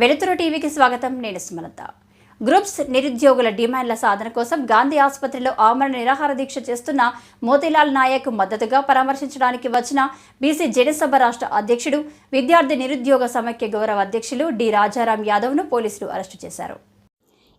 వెలుతురు టీవీకి స్వాగతం. నేను సుమలత. గ్రూప్స్ నిరుద్యోగుల డిమాండ్ల సాధన కోసం గాంధీ ఆసుపత్రిలో ఆమరణ నిరాహార దీక్ష చేస్తున్న మోతీలాల్ నాయక్ మద్దతుగా పరామర్శించడానికి వచ్చిన బీసీ జనసభ రాష్ట్ర అధ్యక్షుడు విద్యార్థి నిరుద్యోగ సమైక్య గౌరవ అధ్యక్షులు డి రాజారాం యాదవ్ను పోలీసులు అరెస్టు చేశారు.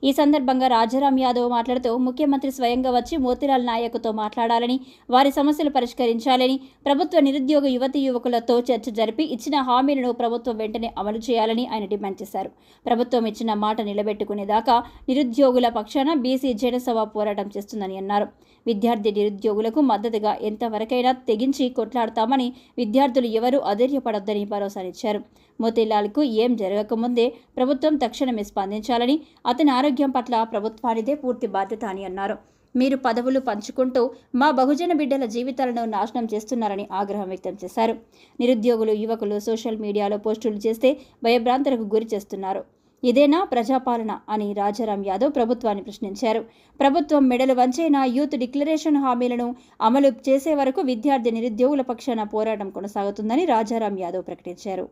ఈ సందర్భంగా రాజారాం యాదవ్ మాట్లాడుతూ ముఖ్యమంత్రి స్వయంగా వచ్చి మోతిలాల్ నాయక్తో మాట్లాడాలని వారి సమస్యలు పరిష్కరించాలని ప్రభుత్వ నిరుద్యోగ యువతి యువకులతో చర్చ జరిపి ఇచ్చిన హామీలను ప్రభుత్వం వెంటనే అమలు చేయాలని ఆయన డిమాండ్ చేశారు. ప్రభుత్వం ఇచ్చిన మాట నిలబెట్టుకునేదాకా నిరుద్యోగుల పక్షాన బీసీ జనసభ పోరాటం చేస్తుందని అన్నారు. విద్యార్థి నిరుద్యోగులకు మద్దతుగా ఎంతవరకైనా తెగించి కొట్లాడతామని విద్యార్థులు ఎవరూ అధైర్యపడొద్దని భరోసానిచ్చారు. మోతీలాల్కు ఏం జరగకముందే ప్రభుత్వం తక్షణమే స్పందించాలని అతని ఆరోగ్యం పట్ల ప్రభుత్వానిదే పూర్తి బాధ్యత అని అన్నారు. మీరు పదవులు పంచుకుంటూ మా బహుజన బిడ్డల జీవితాలను నాశనం చేస్తున్నారని ఆగ్రహం వ్యక్తం చేశారు. నిరుద్యోగులు యువకులు సోషల్ మీడియాలో పోస్టులు చేస్తే భయభ్రాంతులకు గురి చేస్తున్నారు. ఇదేనా ప్రజాపాలన అని రాజారాం యాదవ్ ప్రభుత్వాన్ని ప్రశ్నించారు. ప్రభుత్వం మెడలు వంచైన యూత్ డిక్లరేషన్ హామీలను అమలు చేసే వరకు విద్యార్థి నిరుద్యోగుల పక్షాన పోరాటం కొనసాగుతుందని రాజారాం యాదవ్ ప్రకటించారు.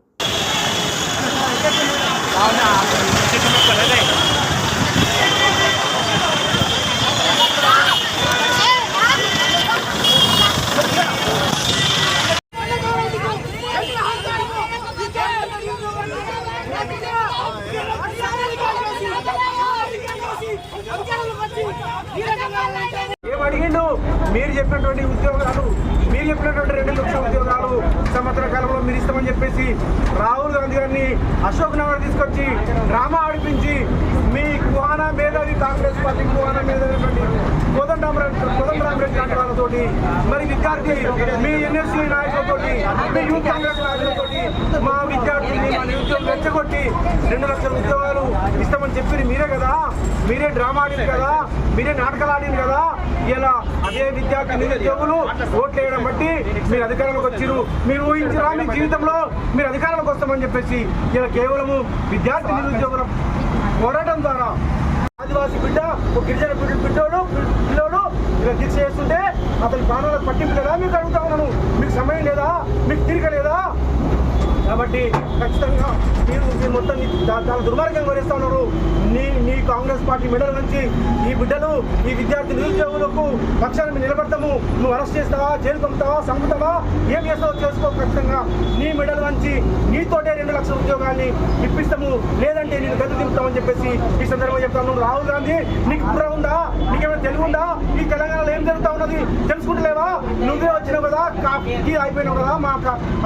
మీరు చెప్పినటువంటి ఉద్యోగాలు చెప్పినటువంటి రెండు లక్షల ఉద్యోగాలు సంవత్సర కాలంలో మీరు ఇస్తామని చెప్పేసి రాహుల్ గాంధీ గారిని అశోక్ నగర్ తీసుకొచ్చి డ్రామా ఆడిపించి మీ కుహానా మేధావి కాంగ్రెస్ పార్టీ కుహానా మేధావి కోదండరామరెడ్డి కోదండరామరెడ్డి లాంటి వాళ్ళతోటి మరి విద్యార్థి మీ ఎన్ఎస్సీ నాయకులతోటి మీ యూత్ కాంగ్రెస్ నాయకులతోటి మా విద్యార్థుల్ని మా నిరుద్యోగులు రెచ్చగొట్టి రెండు లక్షల ఉద్యోగాలు ఇస్తామని చెప్పి మీరే కదా? మీరే డ్రామా ఆడింది కదా? మీరే నాటకాలు ఆడింది కదా? ఇలా అదే విద్యార్థి నిరుద్యోగులు ఓట్లు వేయడం బట్టి మీరు అధికారంలోకి వచ్చిరు మీరు ఊహించరా మీ జీవితంలో? మీరు అధికారంలోకి వస్తామని చెప్పేసి ఇలా కేవలము విద్యార్థి నిరుద్యోగుల పోరాటం ద్వారా ఆదివాసి బిడ్డ ఒక గిరిజన బిడ్డ బిడ్డోడు పిల్లోడు ఇలా దీక్ష చేస్తుంటే అతని ప్రాణాలకు పట్టింపు కదా? మీకు అడుగుతా ఉన్నాను. మీకు సమయం కాబట్టి ఖచ్చితంగా మీరు మీరు మొత్తం చాలా దుర్మార్గం వివరిస్తా ఉన్నారు నీ నీ కాంగ్రెస్ పార్టీ మెడల్ నుంచి ఈ బిడ్డలు ఈ విద్యార్థి నిరుద్యోగులకు పక్షాన్ని మేము నిలబడతాము. నువ్వు అరెస్ట్ చేస్తావా? జైలు పంపుతావా? సంపుతావా ఏం చేస్తావో చేసుకో ఖచ్చితంగా. నీ మెడల్ వంచి నీతోటే రెండు లక్షల ఉద్యోగాన్ని ఇప్పిస్తాము. లేదంటే నేను గది దింపుతామని చెప్పేసి ఈ సందర్భంగా చెప్తాను రాహుల్ గాంధీ నీకు బుర్ర ఉందా? నీకేమైనా తెలివి ఉందా? ఈ తెలంగాణలో ఏం జరుగుతా ఉన్నది? తెలుసుకుంటలేవా? నువ్వే వచ్చినావు కదా? కీ అయిపోయినావు కదా? మా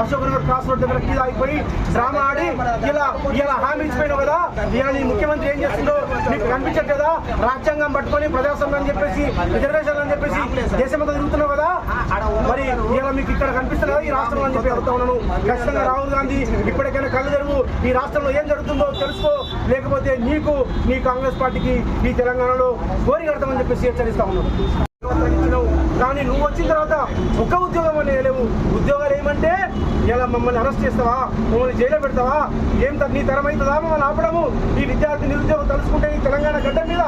అశోక్ నగర్ క్రాస్ రోడ్ దగ్గర కీ అయిపోయి డ్రామా ఆడి ఇలా ఇలా హామీ ఇచ్చిపోయినావు కదా? ఇలా నీ ముఖ్యమంత్రి ఏం చేస్తుందో నీకు కనిపించదు కదా రాజ్యాంగం పట్టుకొని ప్రజాస్వామ్యం అని చెప్పేసి రిజర్వేషన్ అని చెప్పేసి దేశమంతా తిరుగుతున్నావు కదా? మరి ఇలా మీకు ఇక్కడ కనిపిస్తుంది కదా ఈ రాష్ట్రంలో అని చెప్పి అడుగుతా ఉన్నాను. ఖచ్చితంగా రాహుల్ గాంధీ ఇప్పటికైనా కళ్ళు తెరువు. ఈ రాష్ట్రంలో ఏం జరుగుతుందో తెలుసుకో. లేకపోతే నీకు నీ కాంగ్రెస్ పార్టీకి ఈ తెలంగాణలో గోరి కడతామని చెప్పేసి హెచ్చరిస్తా ఉన్నాను. కానీ నువ్వు వచ్చిన తర్వాత ఒక్క ఉద్యోగం అనేది లేవు. ఉద్యోగాలు ఏమంటే ఇలా మమ్మల్ని అరెస్ట్ చేస్తావా? మమ్మల్ని జైల్లో పెడతావా? ఏం త- నీ తరం అవుతుందా మమ్మల్ని ఆపడము? ఈ విద్యార్థి నిరుద్యోగం తలుచుకుంటే ఈ తెలంగాణ గడ్డ మీద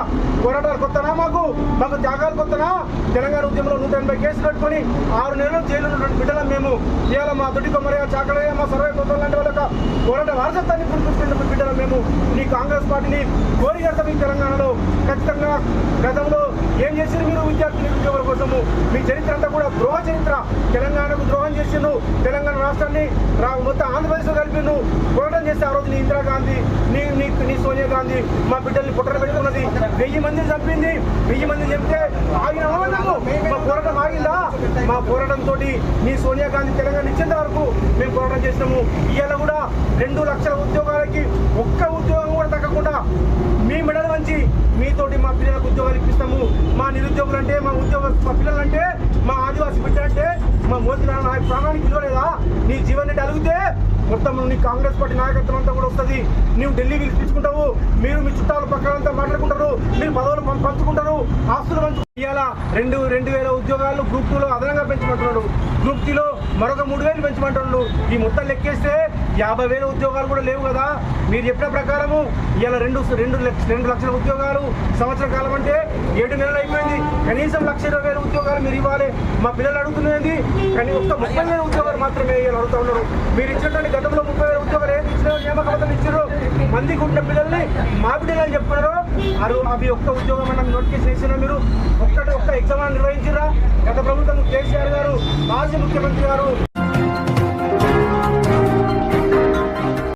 పోరాటాలు కొత్తనా మాకు? మాకు త్యాగాలు కొత్తనా? తెలంగాణ ఉద్యమంలో నూట ఎనభై కేసులు పెట్టుకొని ఆరు నెలలు జైలు ఉన్నటువంటి బిడ్డలం మేము. ఇవాళ మా తొడి కొమ్మరయ్య చాకలయ్య మా సర్వే కొత్త లాంటి వాళ్ళకి పోరాట వారసత్వాన్ని పురుచుకుంటున్న బిడ్డలం మేము. నీ కాంగ్రెస్ పార్టీని కోరి కడతాం ఈ తెలంగాణలో. ఖచ్చితంగా గతంలో ఏం చేశారు మీరు విద్యార్థి నిరుద్యోగుల కోసము? మీ చరిత్ర అంతా కూడా ద్రోహ చరిత్ర. తెలంగాణకు ద్రోహ చేసిండు తెలంగాణ రాష్ట్రాన్ని మొత్తం మొత్తం ఆంధ్రప్రదేశ్లో నువ్వు పోరాటం చేస్తే ఆ రోజు నీ ఇందిరాగాంధీ నీ నీ నీ సోనియా గాంధీ మా బిడ్డల్ని పుట్టన పెట్టుకున్నది. వెయ్యి మందిని చంపింది. వెయ్యి మందిని చెప్తే ఆగిన మా పోరాటం ఆగిందా? మా పోరాటంతో నీ సోనియా గాంధీ తెలంగాణ ఇచ్చేంత వరకు మేము పోరాటం చేసినాము. ఇవాళ కూడా రెండు లక్షల ఉద్యోగాలకి ఒక్క ఉద్యోగం కూడా తగ్గకుండా మీ మెడల వంచి మీతోటి మా పిల్లలకు ఉద్యోగాలు ఇప్పిస్తాము. మా నిరుద్యోగులు అంటే మా ఉద్యోగ మా పిల్లలంటే మా ఆదివాసీ బిడ్డలంటే మా మోతిలాల నాయక ప్రాణానికి విలువలేదా? నీ జీవన్ అడిగితే మొత్తం నీ కాంగ్రెస్ పార్టీ నాయకత్వం అంతా కూడా వస్తుంది. నువ్వు ఢిల్లీ పిలిపించుకుంటావు మీరు మీ చుట్టాలు పక్కనంతా మాట్లాడుకుంటారు. మీరు పదవులు పం- పంచుకుంటారు. ఆస్తులు పంచు ఇవాళ రెండు రెండు వేల ఉద్యోగాలు గ్రూప్ టూలో అదనంగా పెంచమంటున్నాడు. గ్రూప్ టీలో మరొక మూడు వేలు పెంచమంటున్నాడు. ఈ మొత్తం లెక్కేస్తే యాభై వేల ఉద్యోగాలు కూడా లేవు కదా. మీరు చెప్పిన ప్రకారము ఇవాళ రెండు రెండు లక్ష రెండు లక్షల ఉద్యోగాలు సంవత్సర కాలం అంటే ఏడు నెలలు అయిపోయింది. కనీసం లక్ష ఇరవై వేల ఉద్యోగాలు మీరు ఇవ్వాలి. మా పిల్లలు అడుగుతున్నది కానీ ఒక్క ముప్పై వేల ఉద్యోగాలు మాత్రమే అడుగుతా ఉన్నారు. మీరు ఇచ్చినటువంటి గతంలో ముప్పై వేల ఉద్యోగాలు ఏం ఇచ్చిన నియామక ఇచ్చారు మందికి ఉన్న పిల్లల్ని మా బిడ్డలని చెప్తున్నారు అరు అవి ఒక్క ఉద్యోగం అన్న నోటిఫికేషన్ వేసినా మీరు ఒక్కటి ఒక్క ఎగ్జామ్ నిర్వహించిరా గత ప్రభుత్వం కేసీఆర్ గారు మాజీ ముఖ్యమంత్రి గారు